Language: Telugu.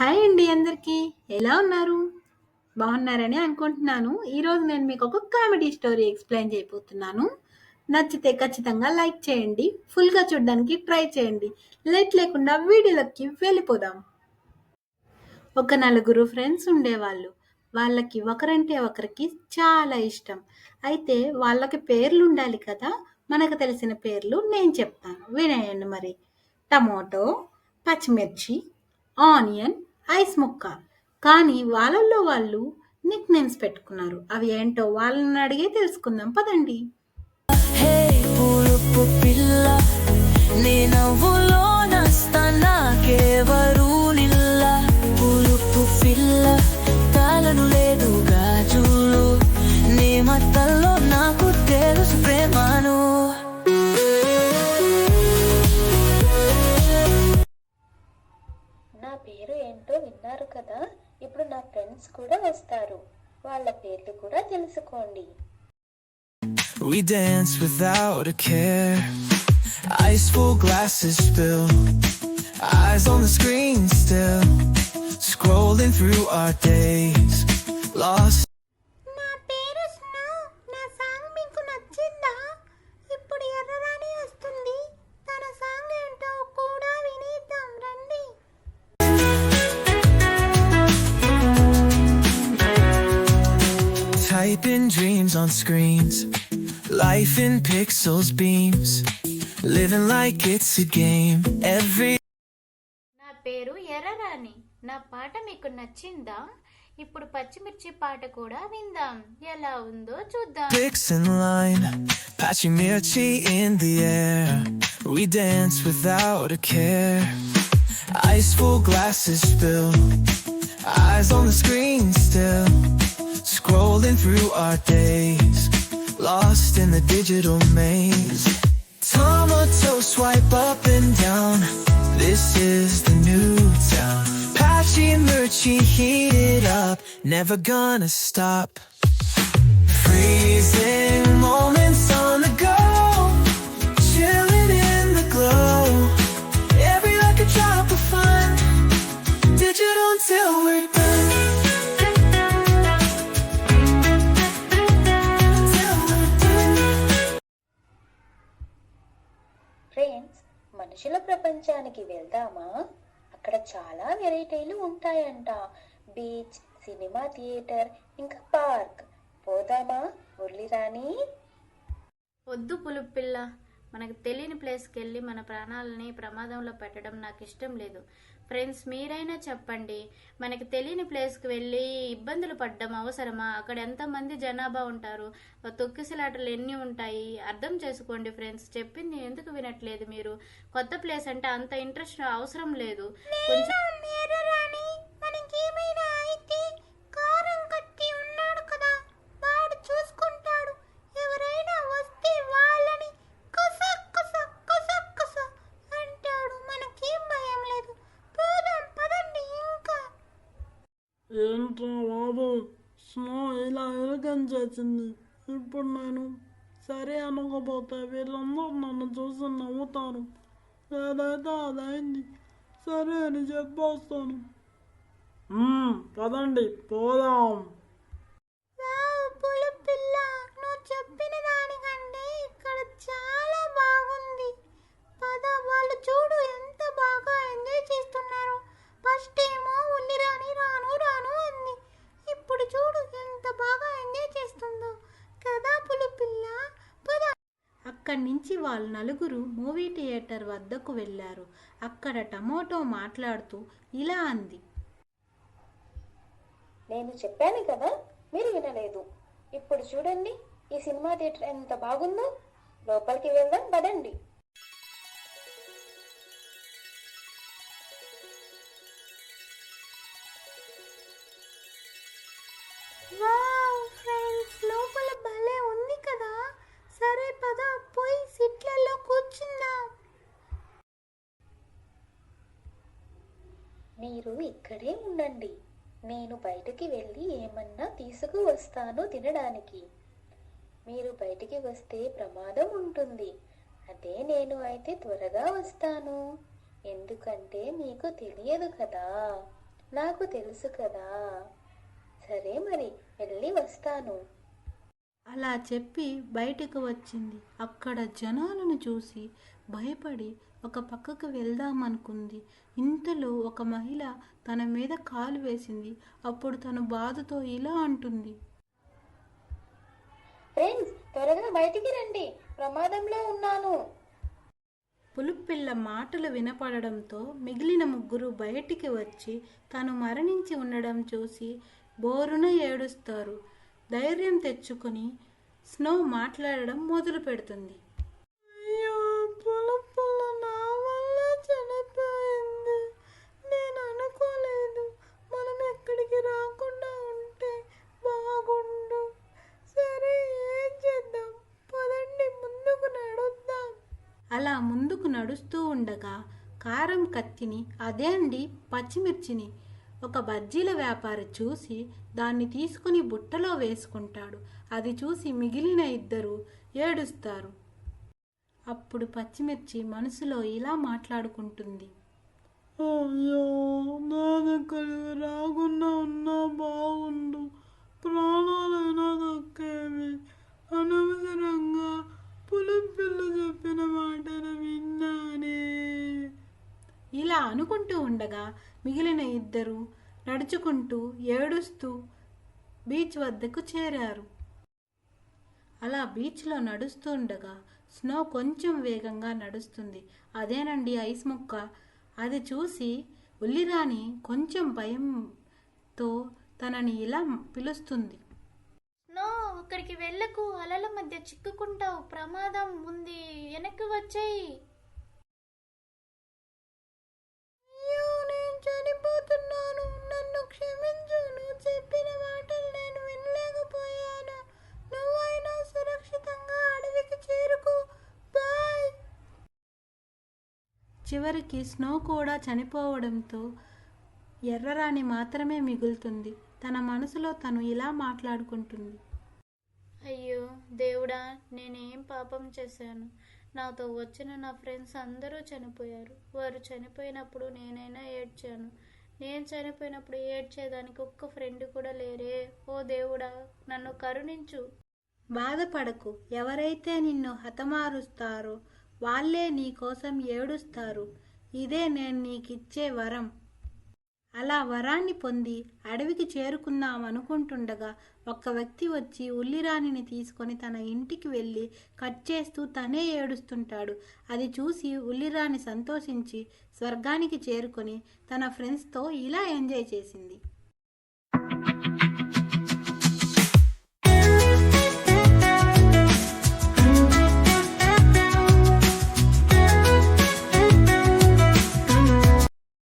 హాయ్ అండి అందరికీ. ఎలా ఉన్నారు? బాగున్నారని అనుకుంటున్నాను. ఈరోజు నేను మీకు ఒక కామెడీ స్టోరీ ఎక్స్‌ప్లెయిన్ చేయబోతున్నాను. నచ్చితే ఖచ్చితంగా లైక్ చేయండి. ఫుల్‌గా చూడడానికి ట్రై చేయండి. లేట్ లేకుండా వీడియోలోకి వెళ్ళిపోదాం. ఒక నలుగురు ఫ్రెండ్స్ ఉండేవాళ్ళు. వాళ్ళకి ఒకరంటే ఒకరికి చాలా ఇష్టం. అయితే వాళ్ళకి పేర్లు ఉండాలి కదా! మనకు తెలిసిన పేర్లు నేను చెప్తాను. వినేయండి మరి. టమోటో, పచ్చిమిర్చి, ఆనియన్, ఐస్ ముక్క. కానీ వాళ్ళల్లో వాళ్ళు నిక్ నేమ్స్ పెట్టుకున్నారు. అవి ఏంటో వాళ్ళని అడిగే తెలుసుకుందాం పదండి. హే పులుపు పిల్ల నాకెవరు ఫ్రెండ్స్ కూడా వస్తారు వాళ్ళ పేర్లు కూడా తెలుసుకోండి We dance without a care Ice full glasses spill Eyes on the screen still Scrolling through our days Lost Typing dreams on screens, life in pixels beams, living like it's a game. Every నా పేరు ఎర్రరాణి నా పాట మీకు నచ్చిందా ఇప్పుడు పచ్చిమిర్చి పాట కూడా విందాం ఎలా ఉందో చూద్దాం pics in line, patchy mirchi in the air. We dance without a care. Ice full glasses spill, eyes on the screen still, through our days, lost in the digital maze. Tomato swipe up and down. This is the new town. Patchy Murchy heat it up, never gonna stop. Freezing moments పక్షుల ప్రపంచానికి వెళ్దామా? అక్కడ చాలా వెరైటీలు ఉంటాయంట. బీచ్ సినిమా థియేటర్ ఇంకా పార్క్. పోదామా మురళిరాణి? వద్దు పులుపిల్ల మనకు తెలియని ప్లేస్కి వెళ్ళి మన ప్రాణాలని ప్రమాదంలో పెట్టడం నాకు ఇష్టం లేదు. ఫ్రెండ్స్ మీరైనా చెప్పండి. మనకి తెలియని ప్లేస్కి వెళ్ళి ఇబ్బందులు పడ్డం అవసరమా? అక్కడ ఎంతమంది జనాభా ఉంటారు? తొక్కిసలాటలు ఎన్ని ఉంటాయి? అర్థం చేసుకోండి ఫ్రెండ్స్. చెప్పింది ఎందుకు వినట్లేదు మీరు? కొత్త ప్లేస్ అంటే అంత ఇంట్రెస్ట్ అవసరం లేదు. కొంచెం ఎర్రరాణి మనకేమైనా అయితే కారం కట్టి ఉన్నాడు కదా వాడు చూసుకుంటాడు ఎవరైనా వస్తే వాళ్ళని కుస కుస కుస కుస అంటాడు మనకేం భయం లేదు పోదాం పదండి ఇంకా ఏంట్రా బాబు స్నో ఇలా ఎలుగని చేసింది ఇప్పుడు నేను సరే అనకపోతే వీళ్ళందరూ నన్ను చూసి నవ్వుతారు. ఏదైతే అదైంది సరే అని చెప్పొస్తాను. పదండి పోదాం. అక్కడి నుంచి వాళ్ళు నలుగురు మూవీ థియేటర్ వద్దకు వెళ్ళారు. అక్కడ టమోటో మాట్లాడుతూ ఇలా అంది. నేను చెప్పాను కదా మీరు వినలేదు. ఇప్పుడు చూడండి ఈ సినిమా థియేటర్ ఎంత బాగుందో. లోపలికి వెళ్దాం పదండి. మీరు ఇక్కడే ఉండండి. నేను బయటికి వెళ్ళి ఏమన్నా తీసుకువస్తాను తినడానికి. మీరు బయటికి వస్తే ప్రమాదం ఉంటుంది. అదే నేను అయితే త్వరగా వస్తాను. ఎందుకంటే మీకు తెలియదు కదా. నాకు తెలుసు కదా. సరే మరి వెళ్ళి వస్తాను. అలా చెప్పి బయటకు వచ్చింది. అక్కడ జనాలను చూసి భయపడి ఒక పక్కకు వెళ్దామనుకుంది. ఇంతలో ఒక మహిళ తన మీద కాలు వేసింది. అప్పుడు తను బాధతో ఇలా అంటుంది. ఫ్రెండ్స్ త్వరగా బయటికి రండి. ప్రమాదంలో ఉన్నాను. పులుపిల్ల మాటలు వినపడడంతో మిగిలిన ముగ్గురు బయటికి వచ్చి తను మరణించి ఉండడం చూసి బోరున ఏడుస్తారు. ధైర్యం తెచ్చుకొని స్నో మాట్లాడడం మొదలు పెడుతుంది. అయ్యో నా వల్ల చనిపోయింది. నేను అనుకోలేదు. మనం ఎక్కడికి రాకుండా ఉంటే బాగుండు. సరే ఏం చేద్దాం? పదండి ముందుకు నడుద్దాం. అలా ముందుకు నడుస్తూ ఉండగా కారం కత్తిని అదే అండి పచ్చిమిర్చిని ఒక బజ్జీల వ్యాపారి చూసి దాన్ని తీసుకుని బుట్టలో వేసుకుంటాడు. అది చూసి మిగిలిన ఇద్దరు ఏడుస్తారు. అప్పుడు పచ్చిమిర్చి మనసులో ఇలా మాట్లాడుకుంటుంది. అయ్యో నా రాకుండా ఉన్నా బాగుండు. ప్రాణాలైనా దక్కేవి. అనవసరంగా పులిపిల్ల చెప్పిన మాటలు విన్నానే. ఇలా అనుకుంటూ ఉండగా మిగిలిన ఇద్దరు నడుచుకుంటూ ఏడుస్తూ బీచ్ వద్దకు చేరారు. అలా బీచ్లో నడుస్తూ ఉండగా స్నో కొంచెం వేగంగా నడుస్తుంది. అదేనండి ఐస్ ముక్క? అది చూసి ఉల్లిరాణి కొంచెం భయంతో తనని ఇలా పిలుస్తుంది. నో అక్కడికి వెళ్ళకు. అలల మధ్య చిక్కుకుంటావు. ప్రమాదం ఉంది. వెనక్కి వచ్చేయి. చివరికి స్నో కూడా చనిపోవడంతో ఎర్రరాణి మాత్రమే మిగులుతుంది. తన మనసులో తను ఇలా మాట్లాడుకుంటుంది. అయ్యో దేవుడా నేనేం పాపం చేశాను? నాతో వచ్చిన నా ఫ్రెండ్స్ అందరూ చనిపోయారు. వారు చనిపోయినప్పుడు నేనైనా ఏడ్చాను. నేను చనిపోయినప్పుడు ఏడ్చేదానికి ఒక్క ఫ్రెండ్ కూడా లేరే. ఓ దేవుడా నన్ను కరుణించు. బాధపడకు. ఎవరైతే నిన్ను హతమారుస్తారో వాళ్ళే నీ కోసం ఏడుస్తారు. ఇదే నేను నీకిచ్చే వరం. అలా వరాన్ని పొంది అడవికి చేరుకుందాం అనుకుంటుండగా ఒక వ్యక్తి వచ్చి ఉల్లిరాణిని తీసుకొని తన ఇంటికి వెళ్ళి కట్ చేస్తూ తనే ఏడుస్తుంటాడు. అది చూసి ఉల్లిరాణి సంతోషించి స్వర్గానికి చేరుకొని తన ఫ్రెండ్స్తో ఇలా ఎంజాయ్ చేసింది.